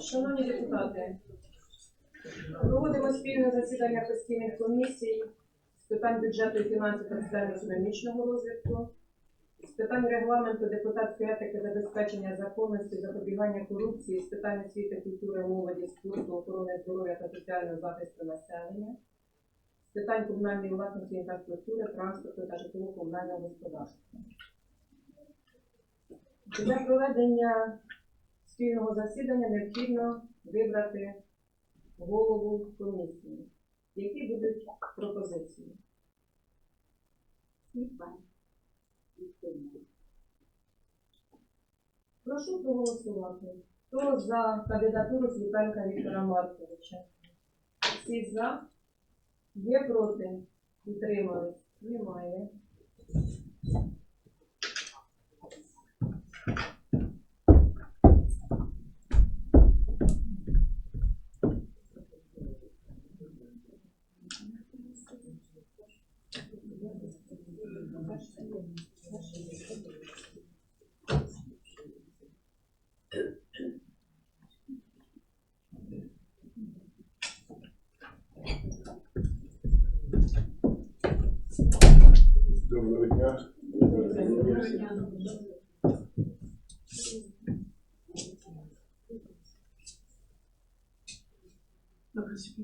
Шановні депутати, проводимо спільне засідання постійних комісій з питань бюджету і фінансів та соціально-економічного розвитку, з питань регламенту депутатської етики, забезпечення законності, запобігання корупції, з питань освіти, культури, молоді, спорту, охорони здоров'я та соціального захисту населення, з питань комунальної власності, інфраструктури, транспорту та житлово-комунального господарства. Для проведення спільного засідання необхідно вибрати голову комісії. Які будуть пропозиції? Прошу проголосувати. Хто за кандидатуру Сліпенка Віктора Марковича? Всі за? Є проти? Утримались? Немає. Доброго дня. Я не знаю. Я не як я десь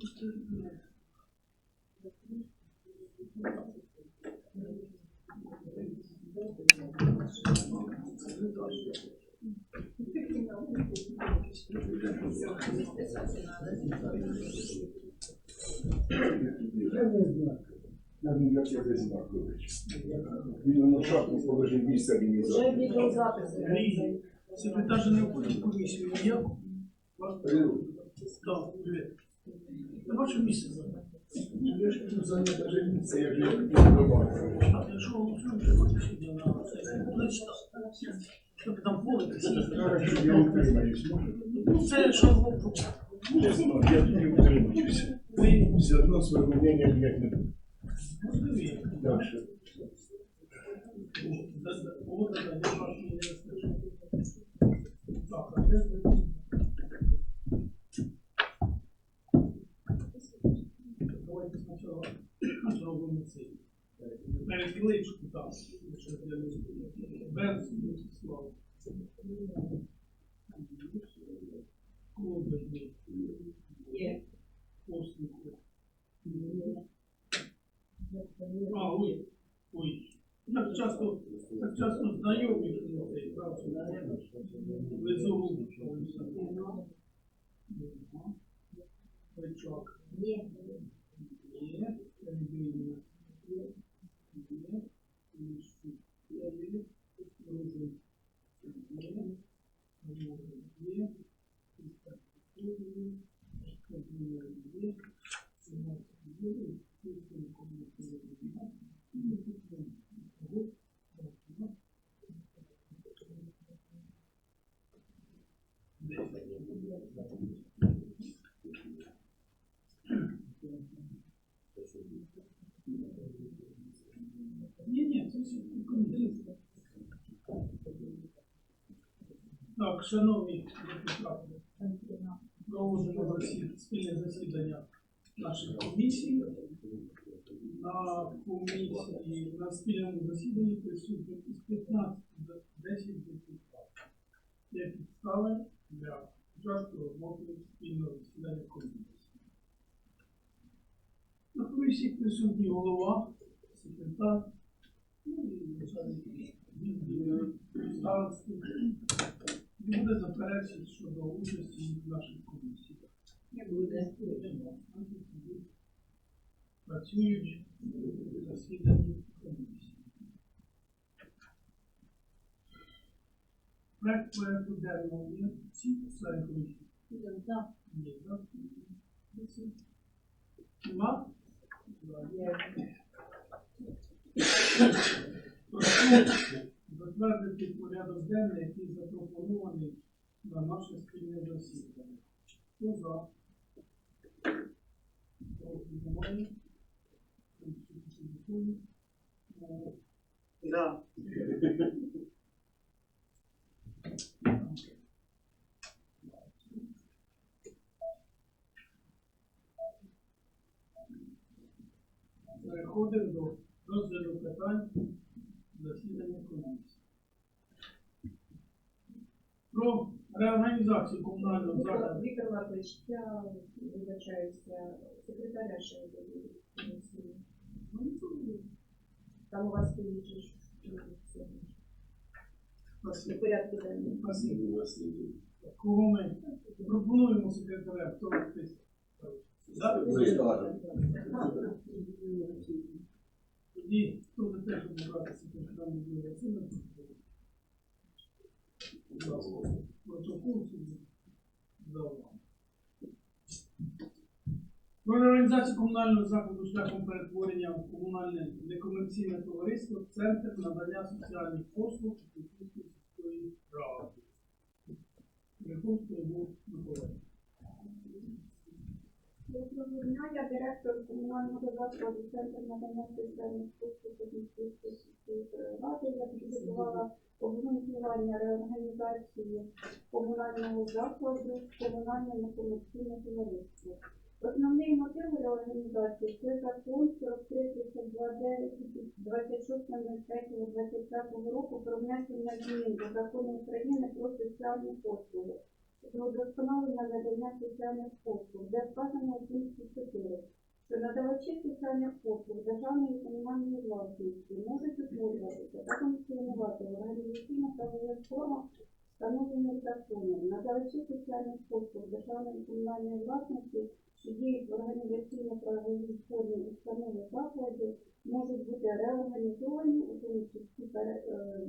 Маркович. Він на шапку положив місце мені Вже за. відеозапис. ведеться. Секретар же не входит в комиссию. Я так, привет. На ваше місце зараз. Я ж тут зайняв даже місце, як я хотів до Марковича. А якщо голосуємо, вже хочеш іде на сесію. Значить, що ти там волитися? Зараз я утримаюсь. може? Ну, це що Не знаю, я тоді утримуюся. ви Все одно своє мнення міняти не буду. можливі. Так що. Вот это, я ваш не розкажу. Так, а де ви? Давайте спочатку зробимо цей. Навіть біличку там, якщо я не знаю. Без слава. Колодний. Є. Послухи. А, ой. Ой. Так часто, так часто знайомі ж не цей, правда? Везу. Рычаг. Є. Є. Рябина. Є. Є. Лису. Є. Дружин. Є. Мова. Є. Є. Ні, ні, це все комісія. Так, шановні депутати, проводимо засід- спільне засідання наших комісій. На комісії, на спільному засіданні присутні із 15 до 10 депутатів. Є підстави для початку роботи спільного засідання комісії. На комісії присутній голова, секретар, ну і начальник. Не буде заперечень щодо участі в нашій комісії. Не буде. Працюють в засіданні комісії. Проект порядку денного є всі члени комісії. Є, так? Нема? Прошу затвърдите порядоземне и запропонувани на наше скринегласителе. Кто за? Внимание. Да. Віктор Маркович, я вибачаюся, секретаря ще не забуду. Там у вас стоїть же ж, порядку денному. Спасибо. Кого ми пропонуємо секретаря, хто? Тоді хто за те, щоб обрати секретаря Васильовича? Протокол Про комунального закладу шляхом перетворення в комунальне некомерційне товариство Центр надання соціальних послуг сільської ради. Доброго дня, я директор комунального закладу Центр надання соціальних послуг сільської ради. Я підготувала обґрунтування реорганізації комунального закладу в комунальне некомерційне товариство. Основний мотив реорганізації це закон 43.29.26.03.25 року про внесення змін до закону України про соціальні послуги про удосконалення надання соціальних послуг, де вказано пункті 4, що надавачі соціальних послуг державної комунальної власності можуть утворюватися та функціонувати в організаційно-правових формах, встановлених законом. Надавачі соціальних послуг державної комунальної власності, що діють в організаційно-правовій формі установи закладів, можуть бути реорганізовані, у тому числі пере- е,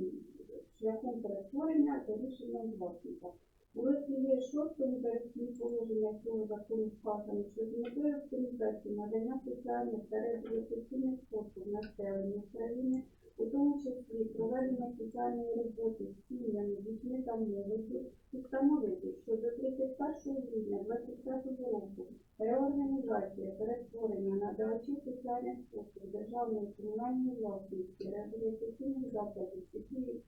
шляхом перетворення за рішенням власника. У розділі 6 перехідні положення цього закону вказано, що з метою оптимізації надання соціальних та реабілітаційних послуг населенню України, у тому числі проведення соціальної роботи з сім'ями, дітьми та молоддю, установити, що до 31 грудня 2025 року реорганізація перетворення соціальних послуг державної комунальної власності, реабілітаційних закладів, які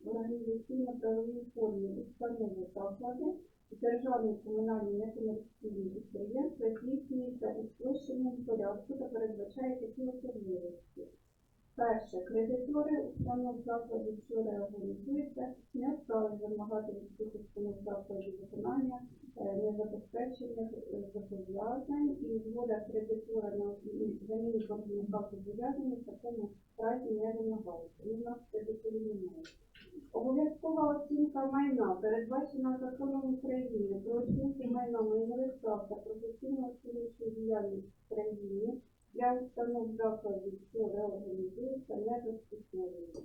в організаційно-правовій формі установи заклади, державні комунальні некомерційні підприємства здійснюється у спрощеному порядку та передбачає такі особливості. Перше, кредитори установ закладів, що реорганізуються, не вправі вимагати від цих установ закладів виконання е, незабезпечених е, зобов'язань і згода кредитора на заміну боржника зобов'язання в такому разі не вимагається. І в нас кредиторів немає. Обов'язкова оцінка майна передбачена законом України про оцінку майна майнових прав та професійно оцінюючої діяльність в країні для установ закладів, що реорганізуються, не застосовується.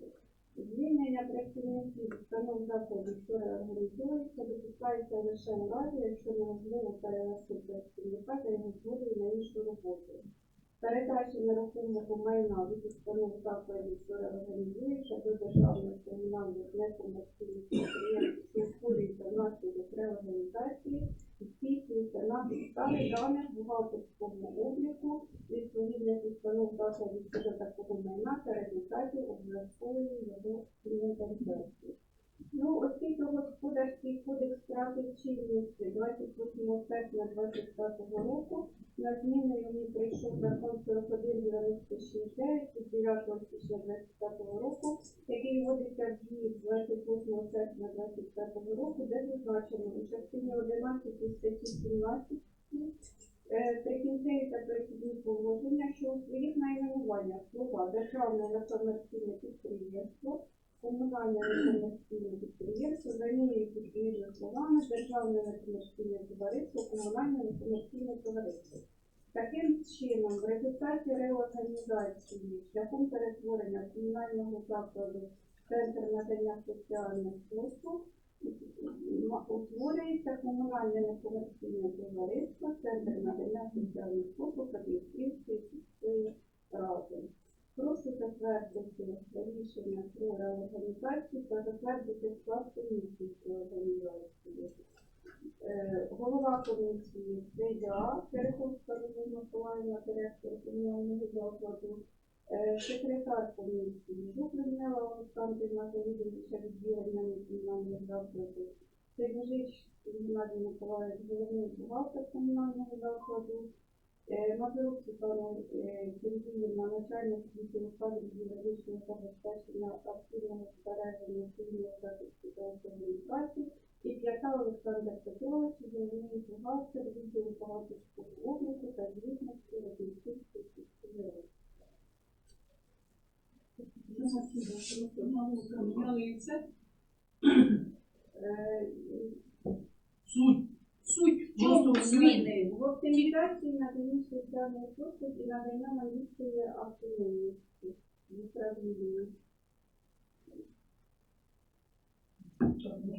Звільнення працівників установ закладів, що реорганізуються, допускається лише у разі, якщо неможливо перевести працівника та його згодою на іншу роботу. Передача нерухомого майна від установ закладів, що реорганізуються до державних комунальних некомерційних підприємств, що створюються внаслідок реорганізації, здійснюється на підставі даних бухгалтерського обліку відповідних установ закладів щодо такого майна та результатів обов'язкової його інвентаризації. Ну, оскільки господарський кодекс втратив чинності 28 серпня 2025 року, на зміну йому прийшов закон 4196 від 9 січня 2025 року, який вводиться в дію з 28 серпня 2025 року, де зазначено у частині 11 статті 17 е, прикінцеві та перехідні положення, що у своїх найменуваннях слова державне некомерційне підприємство, комунальне некомерційне замінюють відповідно словами державне некомерційне товариство, комунальне некомерційне товариство. Таким чином, в результаті реорганізації шляхом перетворення комунального закладу центр надання соціальних послуг утворюється комунальне некомерційне товариство, центр надання соціальних послуг Київської сільської ради. Прошу затвердити рішення про реорганізацію та затвердити склад комісії з реорганізації. Е, Голова комісії це я, Тереховська Любов Миколаївна, директор комунального закладу, Е, секретар комісії Жук Людмила Олександрівна, завідувача відділення комунальних закладів, Сергій Геннадій Миколаївич, головний бухгалтер комунального закладу, Е, Мазурук Світлана е, Сергіївна, начальник відділу кадрів юридичного забезпечення активного збереження цивільного захисту та охорони праці. І п'ята Олександр Петрович, головний бухгалтер відділу бухгалтерського обліку та звітності Радійської сільської ради. Поміняли і все. Е, Суть. Суть. в чому Просто зміни? В надання соціальних послуг і надання магістрії автономності в управлінні.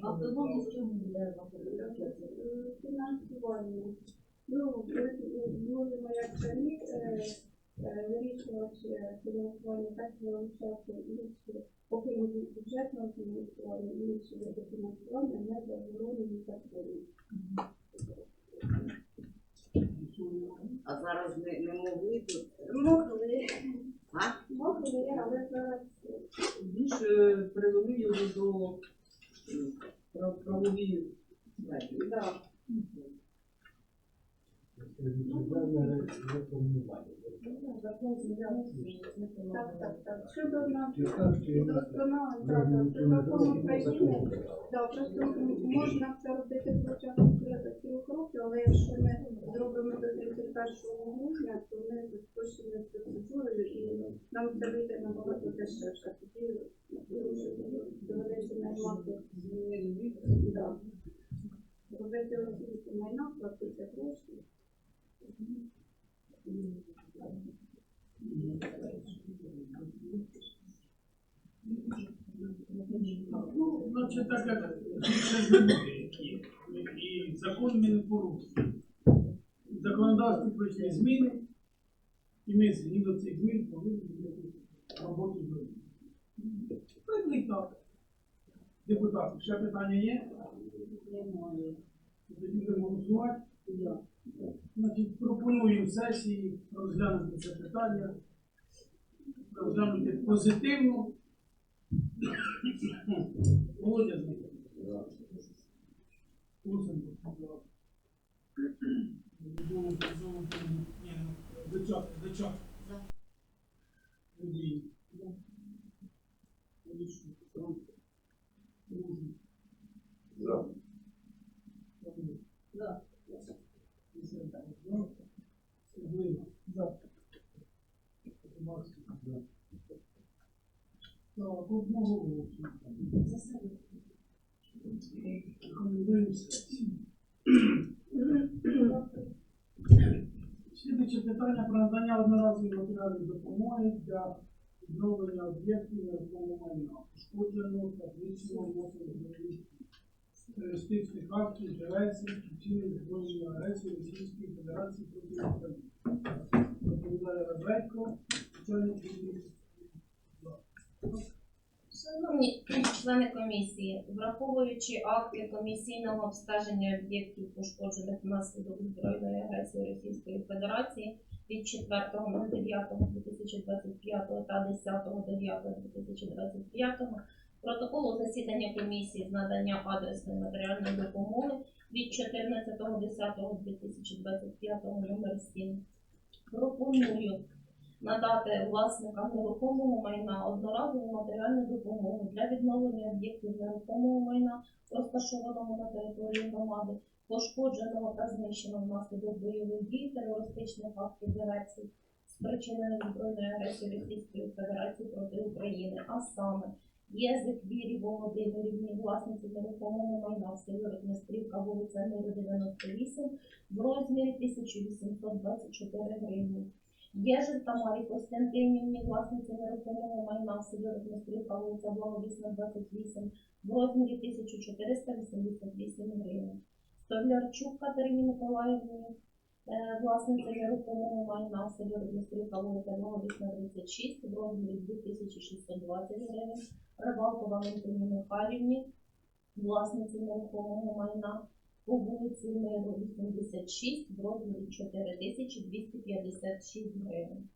Автономність чому буде Е, Фінансування. Ну, ми можемо як самі е, е, вирішувати е, фінансування, так і залишати інші, окрім бюджетного фінансування, інші види фінансування не заборонені законом. А зараз не, не могли тут. Могли, А? могли, але зараз е, більше привели про правові м, прав- правової сфери. да. Не Так, так, так. Щодо нас Чи так, досконалення так, так, України. Просто можна це робити початку трьох років, але якщо ми зробимо до 31 грудня, то ми розпочнемо процедурою і нам це вийде набагато дешевше. Тоді доведеться наймати. Робити оцінку майна, платити гроші. Ну, значить, так як і закон ми не порушуємо. В законодавстві прийшли зміни, і ми згідно цих змін повинні роботу зробити. Певний так. Депутати, ще питання є? Немає. Тоді будемо голосувати. Значить, пропоную сесії розглянути це питання, розглянути позитивно. Володя знає. Лусенко. Знову, знову, ні, ну, Дичак, Дичак. За. Андрій. Олічко. Лужин. За. За. Глина. За. Максим. За. Так, одного голосу. За себе. Рекомендуємося. Слідуюче питання про надання одноразової матеріальної допомоги для відновлення об'єктів нерухомого майна, пошкодженого та знищеного терористичних актів, диверсій, вчинення збройної агресії Російської Федерації проти України. Доповідає Радведко, начальник відділу. Шановні члени комісії, враховуючи акти комісійного обстеження об'єктів, пошкоджених внаслідок збройної агресії Російської Федерації від 4.09.2025 та 10.09.2025, протоколу засідання комісії з надання адресної матеріальної допомоги від 14.10.2025 номер 7. Пропоную надати власникам нерухомого майна одноразову матеріальну допомогу для відновлення об'єктів нерухомого майна, розташованого на території громади, пошкодженого та знищеного внаслідок бойових дій, терористичних актів диверсій, спричинених збройною агресією Російської Федерації проти України, а саме Єзик Вірі Володимирівні, власниці нерухомого майна в селі Ротмістрівка, вулиця Миру 98, в розмірі 1824 гривні. Єжик Тамарі Костянтинівні, власниці нерухомого майна в селі Ротмістрівка, вулиця Благовісна, 28, в розмірі 1488 гривень. Столярчук Катерині Миколаївні, власниці нерухомого майна в селі Ротмістрівка, вулиця Благовісна, 36, в розмірі 2620 гривень. Рибалко Валентині Михайлівні, власниці нерухомого майна по вулиці Миру 86 в розмірі 4256 гривень.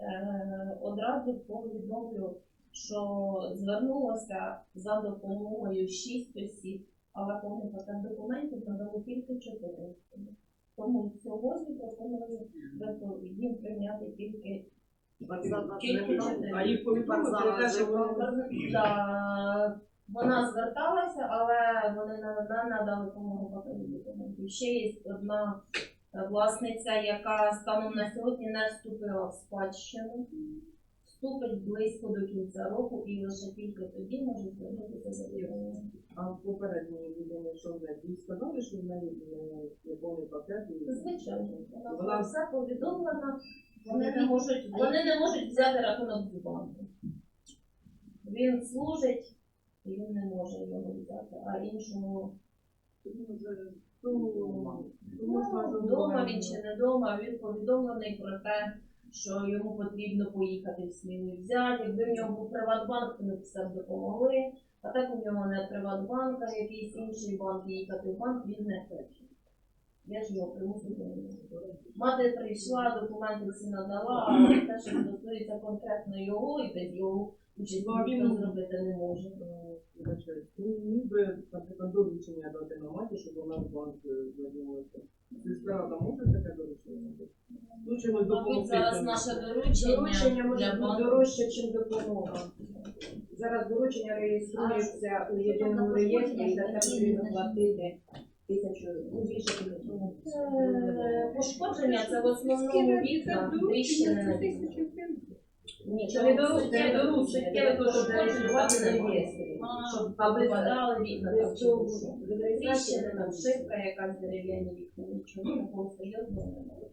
Е, одразу повідомлю, що звернулося за допомогою 6 осіб, але пакет документів надало тільки 4 особи. Тому сьогодні пропоную їм прийняти тільки. А їх повідомили що вона зверталася, але вони не, надали допомогу пакету. Ще є одна е, власниця, яка станом на сьогодні не вступила в спадщину. Вступить близько до кінця року і лише тільки тоді може звернутися за допомогою. а в попередній людині, що в неї їй сказали, що в неї є повний пакет. Звичайно, вона Вона- все повідомлена, вони не можуть, вони не можуть взяти рахунок з банку. Він служить, і він не може його взяти, а іншому Ну, ну, вдома він чи не вдома, він повідомлений про те, що йому потрібно поїхати в Смілу взяти. Якби в нього був Приватбанк, то ми б все допомогли. А так у нього не Приватбанк, а якийсь інший банк, їхати в банк він не хоче. Я ж його примусив до. Мати прийшла, документи всі надала, але те, що стосується конкретно його і без його участі Ну, він- зробити не може. Ну, ніби, наприклад, доручення дати на маті, щоб вона в банк е, звернулася. Сестра там може таке доручення? дати? Ну, чимось Мабуть, допомогти. зараз наше доручення, Доручення може для бути банку. дорожче, ніж допомога. Зараз доручення реєструються у єдиному реєстрі, і за це потрібно платити тисячу, ну більше тисячі. Е, Пошкодження це в основному вікна, тріщини. Не доручення, це не доручення, просто пошкодження зареєструвати там в немає. реєстрі. Щоб А без- попадали вікна там Без чи цього що. від Тріщини, реєстрації шибка, якась дерев'яні вікна, нічого такого серйозного немає.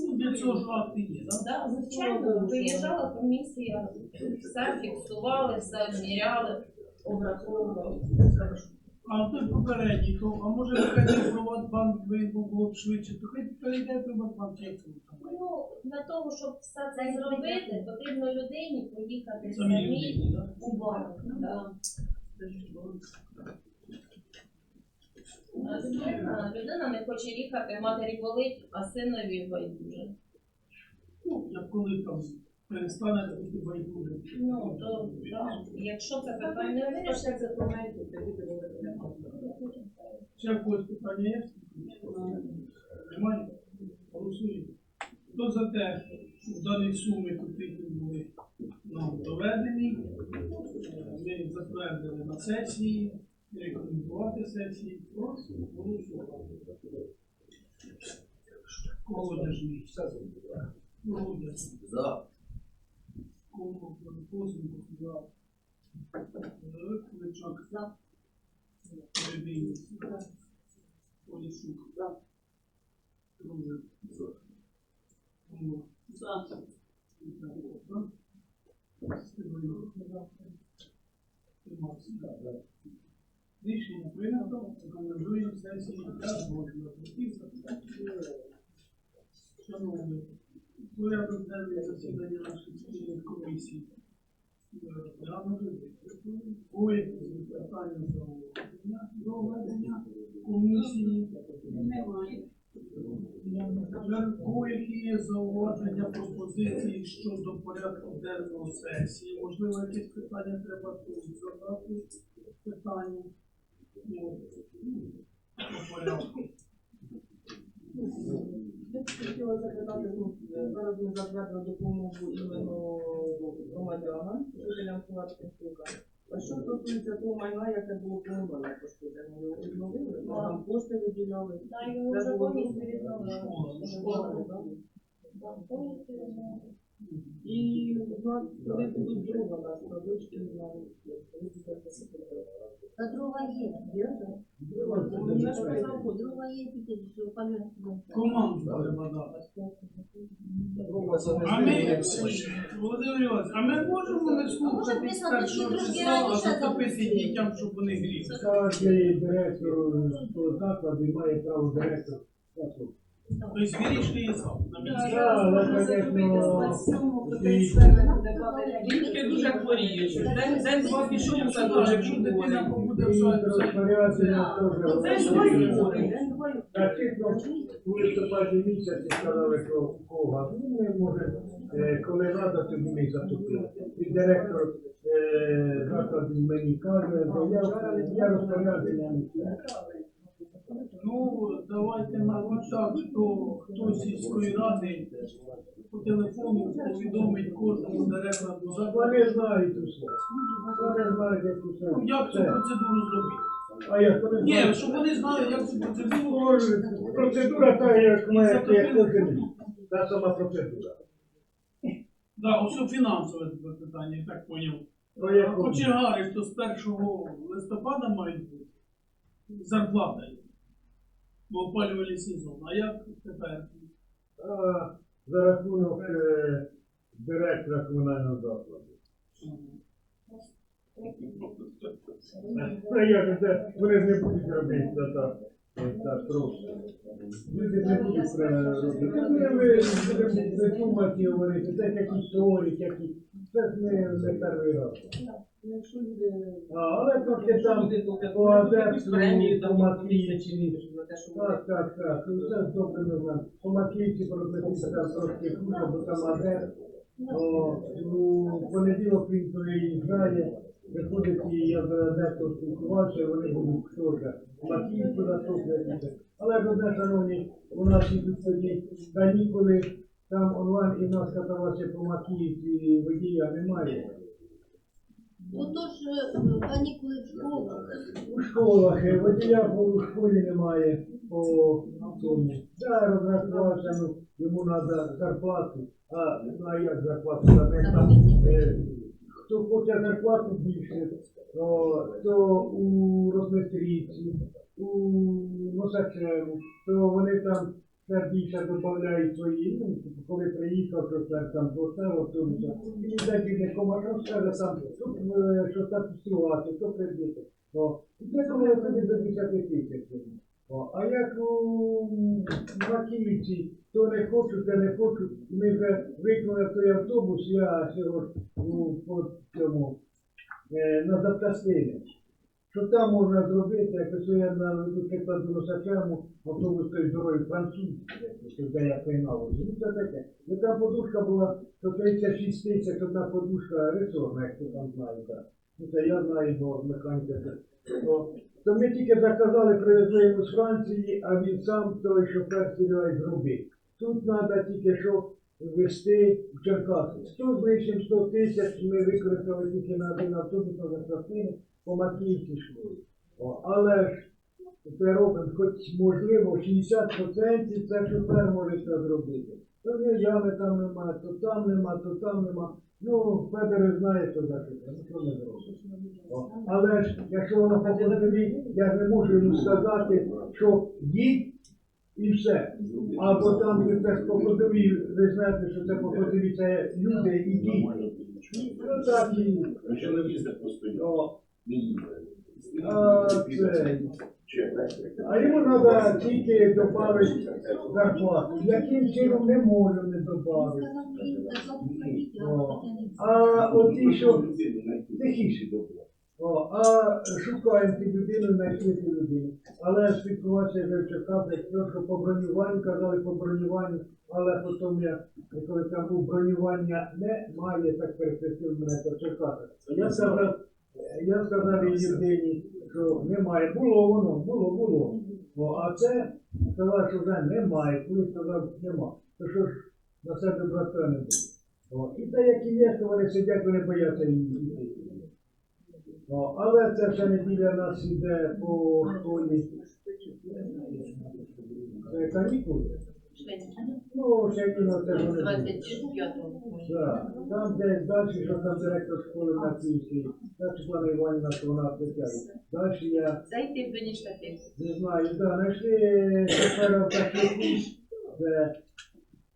Ну, для цього ж акти є, так? Да, звичайно, виїжджала комісія, все фіксували, все обміряли, обраховували. А той попередній, то, а може нехай Приватбанк було б швидше, то хай перейде Приватбанк, як. Ну, для того, щоб все це зробити, потрібно людині поїхати Самі самій людині, у банк. Да. А Людина, людина не хоче їхати, матері болить, а синові байдуже. Ну, як коли там перестане бути байдуже. Ну, то да. якщо це питання не вирішиться, документів, тоді доводиться. Ще в когось питання є? Немає? Голосуємо. Хто за те, щоб дані суми потрібні були нам доведені, ми затвердили на сесії, рекомендувати сесії, прошу голосувати. Колодяжний. Колодяжний. За. Кому Козенко за. Кличок За. Перебійний. Поліщук. За. Дружин. За. За. Рішення прийнято. Рекомендуємо сесії. Шановні, порядок денний засідання нашої комісії. Розглянули. Ой, питання зауваження до комісії. Немає. У які є зауваження пропозиції щодо порядку денного сесії? Можливо, якісь питання треба тут задати питання Ну, по порядку. Я б хотіла запитати, ну, зараз ми затвердили допомогу іменно громадянам, жителям села Петрівка. А що стосується того майна, яке було поломане пошкодження, його відновили, ну, там кошти виділяли. Да, його вже повністю відновили. Школа, так? Да, повністю відновили. І у нас коли будуть друга на садочки, на Та дрова є. Ну, я ж казав, дрова є, тільки що. Команду треба. А ми, Володимир Іванович, а ми можемо не слухати ми числа, а затопити дітям, щоб вони гріли. Кожний директор того закладу має право директор. Вирішує сам. на місці. Так, але, звісно, Дітки дуже хворіють. День, день два пішов у садочок, якщо дитина побуде в садочку. розпорядження теж. День двоє хворий, день двоє. Практично у листопаді місяці сказали, що кого. Ну, ми, може, е, коли треба, тоді ми затопили. І директор е, закладу мені каже, заявку, я не це. Ну, давайте, мабуть, так, хто, хто з сільської ради по телефону повідомить кожному директору Вони закладу. знають усе. Вони знають, як усе. Ну, як цю Все. процедуру зробити? А як вони Ні, знають? щоб вони знали, як цю процедуру Ну, Процедура та, як має як. Та сама процедура. Да, ось фінансове питання, я так поняв. Як. Кочегари, то з 1 листопада мають бути зарплата їм в опалювальний сезон. А як тепер? А, за рахунок е, директора комунального закладу. Ну, як це, вони не будуть робити це так, так просто. Люди не будуть робити. Та будемо думати говорити, це якісь теорії, які, це не перший раз. А, але трошки там по премію по за вони Так, так, так. Ну, Це добре не знаю. По Макійці проплатився трошки хуже, бо там адепт. О, ну, понеділок він приїжджає, приходить і я з адептом спілкувався, вони будуть теж Макійку затоплюватися. Але одне, шановні, у нас ідуть тоді канікули, там онлайн і нас каталася по Макіївці, водія немає. Отож, е, канікули в школах. У школах е, водія у школі немає по цьому. Да, розрахувався, ну, йому треба зарплату, а а як зарплату дати там. е, Хто хоче зарплату більше, то, у Росмистрівці, у Носачеву, то вони там все більше додають свої, типу, коли приїхав, то це там поставив, то і декілька комарів скаже е, що там ситуація, то прибити. Це коли тоді до 10 тисяч. А як у Макіївці, то не хочуть, то не хочуть, і ми вже виконали той автобус, я сьогодні по цьому, е, на запчастини. Що там можна зробити, як я наведу приклад до Носачему, автобус той здоровий французький, де я приймав. Ну це таке. І там подушка була, то 36 тисяч, одна подушка ресорна, як ти там знає, так. Ну це я знаю, бо механіка. То, ми тільки заказали, привезли йому з Франції, а він сам той шофер Серега зробив. Тут треба тільки що ввести в Черкаси. 100 з лишнім 100 тисяч ми використали тільки на один автобус на запчастини по Макіївській школі. О, але ж це робимо, хоч можливо 60% це шофер може це зробити. То в ями там нема, то там нема, то там нема. Ну, Федор знає, що за ну що ми зробимо. О, Але ж, якщо воно по ходові, я не можу йому сказати, що їдь і все. Або там ви теж по ходові, ви знаєте, що це по ходові, це люди і діти. Ну так і. А, йому треба тільки додати зарплату. Яким чином не можемо не додати. А от ті, що тихіше. О, а шукаємо цю людину, знайшли цю людину. Але спілкувався вже в Черкасах, що по бронюванню, казали по бронюванню, але потім я, коли там бронювання немає, так перехрестив мене по Черкасах. Я сказав, я сказав людині, що немає. Було воно, було, було. О, а це сказав, що вже немає. Коли сказав, нема. То що ж на себе брата не буде. О, і те, які є, то вони сидять, вони бояться її. Але це вже неділя нас іде по школі. Це канікули. Ну, ні, це 25-го. Так, там де далі, що там директор школи на Київській, та Світлана Іванівна, що вона відповідає. Далі я Зайти в ніч не знаю, да, знайшли тепер Кашлику, де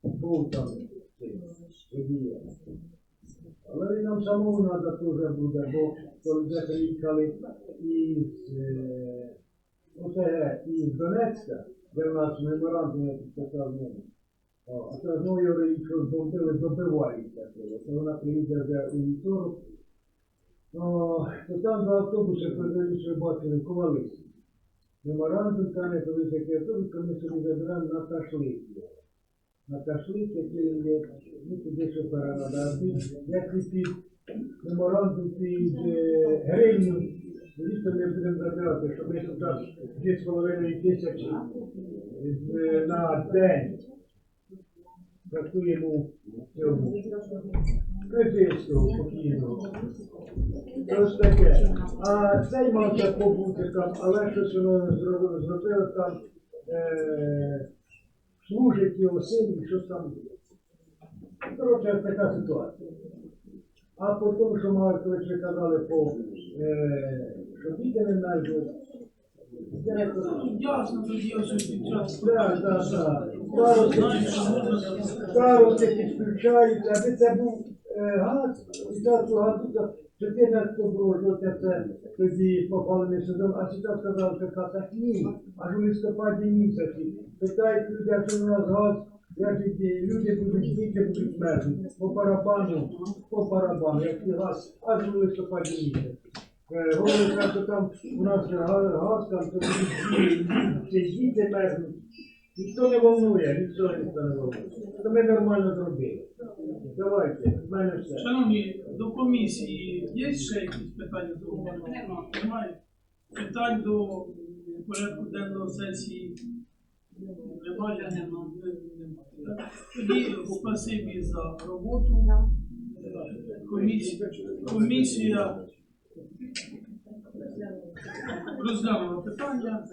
був там цей водія. Але він нам самому треба теж буде, бо коли вже приїхали із е, ОТГ із Донецька, де в нас меморандум, підписав. О, А це знову його якщо збомбили, добиваються. То вона приїде вже у вівторок. То там два автобуси, що бачили, ковалися. Меморандум каже, коли такий автобус, ми собі забираємо на ташлик. На ташлик, який є, ну туди шофера треба. Як під меморандум під е, гривню, звісно, ми будемо забирати, що ми тут 2,5 тисячі е, на день працюємо в цьому. Критичного покійного. Це ж таке. А цей мав побути там, але щось воно зро- зробило там, е, служить його сині, щось там. Коротше, така ситуація. А по тому, що Маркович ви казали по е, що діти не знайдуть. Ясно, тоді ось під час. Так, так, так. Старості підключаються, аби це був е, газ, і зараз газу то 14 жовтня це тоді попалений судом, а зараз сказав, що так ні, аж у листопаді місяці. Питають люди, що у нас газ, кажуть, люди будуть діти будуть мерзнути. По барабану, по барабану, як і газ, аж у листопаді місяці. Е, Говорять, що там у нас га- газ, там то діти мерзнуть. Ніхто не волнує, ніхто не волнує. То ми нормально зробили. Давайте, в мене все. Шановні, до комісії є ще якісь питання до? Немає. Питань до порядку денного сесії немає. Немає. Тоді спасибі за роботу. Комісія, комісія розглянула питання.